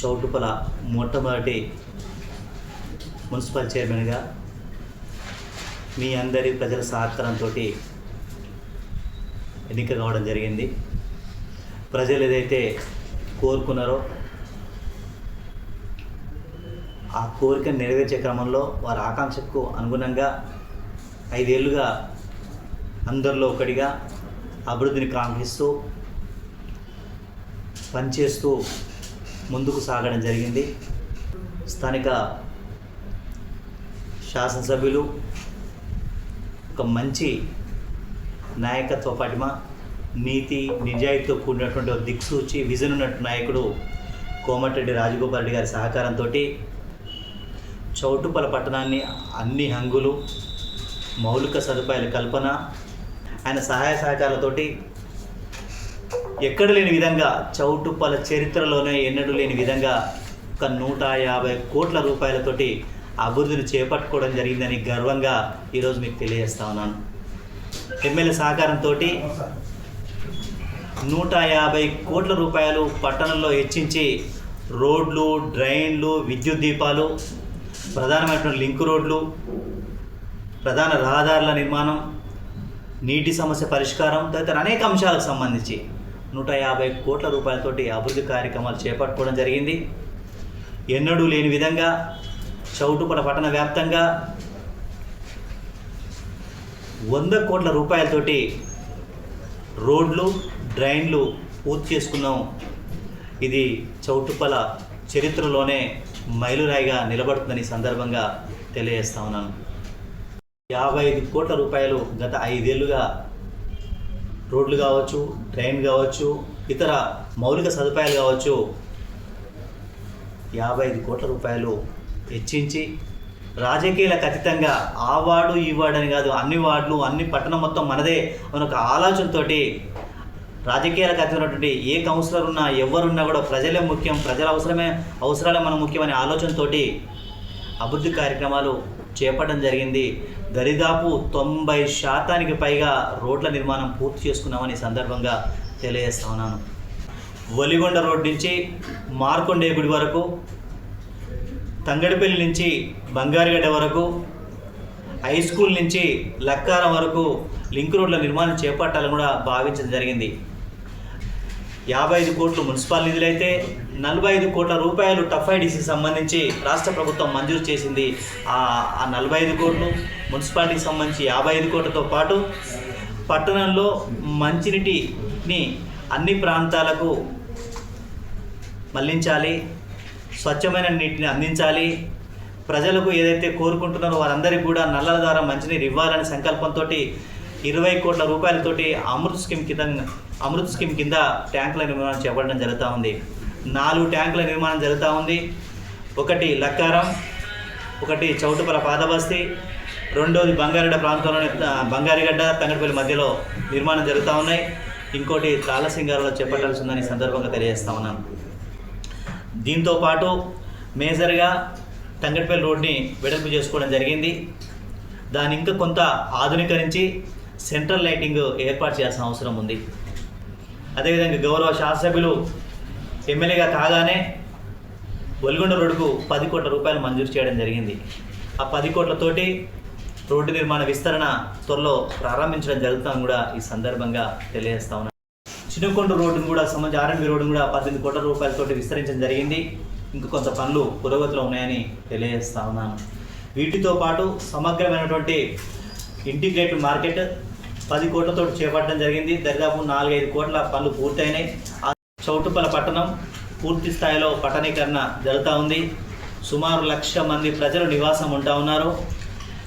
చౌటుపల మొట్టమొదటి మున్సిపల్ చైర్మన్గా మీ అందరి ప్రజల సహకారంతో ఎన్నిక కావడం జరిగింది. ప్రజలు ఏదైతే కోరుకున్నారో ఆ కోరికను నెరవేర్చే క్రమంలో వారి ఆకాంక్షకు అనుగుణంగా ఐదేళ్ళుగా అందరిలో ఒకటిగా అభివృద్ధిని కాంక్షిస్తూ పనిచేస్తూ ముందుకు సాగడం జరిగింది. స్థానిక శాసనసభ్యులు ఒక మంచి నాయకత్వ పటిమ నీతి నిజాయితీతో కూడినటువంటి ఒక దిక్సూచి విజన్ ఉన్నట్టు నాయకుడు కోమటిరెడ్డి రాజగోపాల్ రెడ్డి గారి సహకారంతో చౌటుపల పట్టణాన్ని అన్ని హంగులు మౌలిక సదుపాయాల కల్పన ఆయన సహాయ సహకారాలతోటి ఎక్కడ లేని విధంగా చౌటుప్పల చరిత్రలోనే ఎన్నడూ లేని విధంగా ఒక నూట యాభై కోట్ల రూపాయలతోటి అభివృద్ధిని చేపట్టుకోవడం జరిగిందని గర్వంగా ఈరోజు మీకు తెలియజేస్తా ఉన్నాను. ఎమ్మెల్యే సహకారంతో నూట యాభై కోట్ల రూపాయలు పట్టణంలో హెచ్చించి రోడ్లు డ్రైన్లు విద్యుత్ దీపాలు ప్రధానమైనటువంటి లింక్ రోడ్లు ప్రధాన రహదారుల నిర్మాణం నీటి సమస్య పరిష్కారం తదితర అనేక అంశాలకు సంబంధించి నూట యాభై కోట్ల రూపాయలతోటి అభివృద్ధి కార్యక్రమాలు చేపట్టుకోవడం జరిగింది. ఎన్నడూ లేని విధంగా చౌటుపల పట్టణ వ్యాప్తంగా వంద కోట్ల రూపాయలతోటి రోడ్లు డ్రైన్లు పూర్తి చేసుకున్నాం. ఇది చౌటుపల చరిత్రలోనే మైలురాయిగా నిలబడుతుందని సందర్భంగా తెలియజేస్తా ఉన్నాను. యాభై ఐదు కోట్ల రూపాయలు గత ఐదేళ్ళుగా రోడ్లు కావచ్చు ట్రైన్ కావచ్చు ఇతర మౌలిక సదుపాయాలు కావచ్చు యాభై ఐదు కోట్ల రూపాయలు హెచ్చించి రాజకీయాలకు అతీతంగా ఆ వార్డు ఈ వార్డు అని కాదు అన్ని వార్డులు అన్ని పట్టణం మొత్తం మనదే అని ఒక ఆలోచనతోటి రాజకీయాలకు అతీతమైనటువంటి ఏ కౌన్సిలర్ ఉన్నా ఎవరున్నా కూడా ప్రజలే ముఖ్యం ప్రజల అవసరమే అవసరాలే మనం ముఖ్యమనే ఆలోచనతోటి అభివృద్ధి కార్యక్రమాలు చేపట్టడం జరిగింది. దరిదాపు తొంభై శాతానికి పైగా రోడ్ల నిర్మాణం పూర్తి చేసుకున్నామని సందర్భంగా తెలియజేస్తా ఉన్నాను. ఒలిగొండ రోడ్ నుంచి మార్కొండే గుడి వరకు తంగడిపల్లి నుంచి బంగారుగడ్డ వరకు హై స్కూల్ నుంచి లక్కారం వరకు లింక్ రోడ్ల నిర్మాణం చేపట్టాలని కూడా భావించడం జరిగింది. యాభై ఐదు కోట్లు మున్సిపల్ నిధులైతే నలభై ఐదు కోట్ల రూపాయలు టఫ్ సంబంధించి రాష్ట్ర ప్రభుత్వం మంజూరు చేసింది. ఆ ఆ నలభై ఐదు కోట్లు మున్సిపాలిటీకి సంబంధించి యాభై ఐదు కోట్లతో పాటు పట్టణంలో మంచినీటిని అన్ని ప్రాంతాలకు మళ్ళించాలి స్వచ్ఛమైన నీటిని అందించాలి. ప్రజలకు ఏదైతే కోరుకుంటున్నారో వారందరికీ కూడా నల్లల ద్వారా మంచినీరు ఇవ్వాలనే సంకల్పంతో ఇరవై కోట్ల రూపాయలతోటి అమృత్ స్కీమ్ కింద అమృత్ స్కీమ్ కింద ట్యాంకుల నిర్మాణం చేపట్టడం జరుగుతూ ఉంది. నాలుగు ట్యాంకుల నిర్మాణం జరుగుతూ ఉంది. ఒకటి లక్కారం ఒకటి చౌటుపల పాదబస్తీ రెండోది బంగారెడ్డ ప్రాంతంలోని బంగారిగడ్డ తంగడిపల్లి మధ్యలో నిర్మాణం జరుగుతూ ఉన్నాయి. ఇంకోటి తాళసింగారులో చేపట్టాల్సి ఉందని సందర్భంగా తెలియజేస్తా ఉన్నాను. దీంతోపాటు మేజర్గా తంగడిపల్లి రోడ్ని వెడల్పు చేసుకోవడం జరిగింది. దాన్ని ఇంకా కొంత ఆధునీకరించి సెంట్రల్ లైటింగ్ ఏర్పాటు చేయాల్సిన అవసరం ఉంది. అదేవిధంగా గౌరవ శాసనసభ్యులు ఎమ్మెల్యేగా కాగానే వల్గొండ రోడ్డుకు పది కోట్ల రూపాయలు మంజూరు చేయడం జరిగింది. ఆ పది కోట్లతోటి రోడ్డు నిర్మాణ విస్తరణ త్వరలో ప్రారంభించడం జరుగుతుందని కూడా ఈ సందర్భంగా తెలియజేస్తా ఉన్నాను చిన్నకొండ రోడ్డును కూడా సంబంధించి ఆర్ఎన్బి రోడ్డును కూడా పద్దెనిమిది కోట్ల రూపాయలతోటి విస్తరించడం జరిగింది. ఇంకా కొంత పనులు పురోగతిలో ఉన్నాయని తెలియజేస్తా ఉన్నాను. వీటితో పాటు సమగ్రమైనటువంటి ఇంటిగ్రేటెడ్ మార్కెట్ పది కోట్లతో చేపట్టడం జరిగింది. దరిదాపు నాలుగైదు కోట్ల పనులు పూర్తయినాయి. ఆ చౌటుపల పట్టణం పూర్తి స్థాయిలో పట్టణీకరణ జరుగుతూ ఉంది. సుమారు లక్ష మంది ప్రజలు నివాసం ఉంటా ఉన్నారు.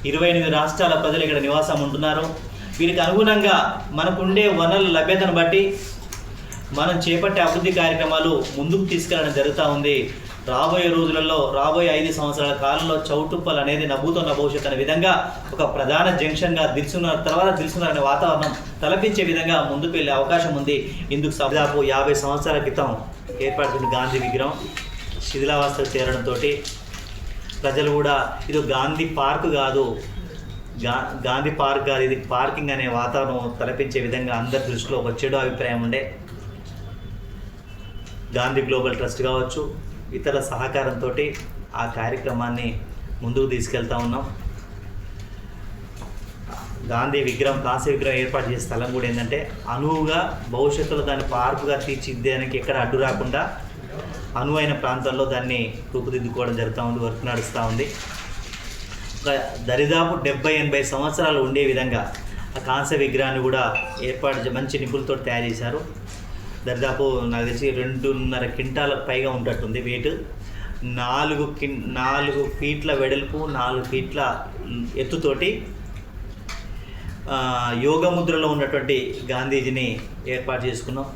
ఇరవై ఎనిమిది రాష్ట్రాల ప్రజలు ఇక్కడ నివాసం ఉంటున్నారు. వీరికి అనుగుణంగా మనకుండే వనరుల లభ్యతను బట్టి మనం చేపట్టే అభివృద్ధి కార్యక్రమాలు ముందుకు తీసుకెళ్ళడం జరుగుతూ ఉంది. రాబోయే రోజులలో రాబోయే ఐదు సంవత్సరాల కాలంలో చౌటుప్పల్ అనేది నవ్వుతున్న భవిష్యత్ అనే విధంగా ఒక ప్రధాన జంక్షన్గా దిల్సున్న తర్వాత దిల్సున్న అనే వాతావరణం తలపించే విధంగా ముందుకు వెళ్ళే అవకాశం ఉంది. ఇందుకు దాదాపు యాభై సంవత్సరాల క్రితం ఏర్పడుతున్న గాంధీ విగ్రహం. శిథిలావస్థకు చేరడంతో ప్రజలు కూడా ఇది గాంధీ పార్క్ కాదు. గా గాంధీ పార్క్ కాదు ఇది పార్కింగ్ అనే వాతావరణం తలపించే విధంగా అందరి దృష్టిలో ఒక చెడు అభిప్రాయం ఉండే. గాంధీ గ్లోబల్ ట్రస్ట్ కావచ్చు ఇతర సహకారంతో ఆ కార్యక్రమాన్ని ముందుకు తీసుకెళ్తా ఉన్నాం. గాంధీ విగ్రహం కాంస్య విగ్రహం ఏర్పాటు చేసే స్థలం కూడా ఏంటంటే అనువుగా భవిష్యత్తులో దాన్ని పార్కుగా తీర్చిదిద్దేదానికి ఎక్కడ అడ్డు రాకుండా అనువైన ప్రాంతంలో దాన్ని రూపుదిద్దుకోవడం జరుగుతూ ఉంది వర్క్ నడుస్తూ ఉంది. ఒక దరిదాపు డెబ్బై ఎనభై సంవత్సరాలు ఉండే విధంగా ఆ కాంస్య విగ్రహాన్ని కూడా ఏర్పాటు చే- మంచి నిపుణులతో తయారు చేశారు. దరిదాపు నాకు తెలిసి రెండున్నర క్వింటాలకు పైగా ఉంటట్టుంది వెయిట్ నాలుగు కిన్ నాలుగు ఫీట్ల వెడల్పు నాలుగు ఫీట్ల ఎత్తుతోటి యోగ ముద్రలో ఉన్నటువంటి గాంధీజీని ఏర్పాటు చేసుకున్నాం.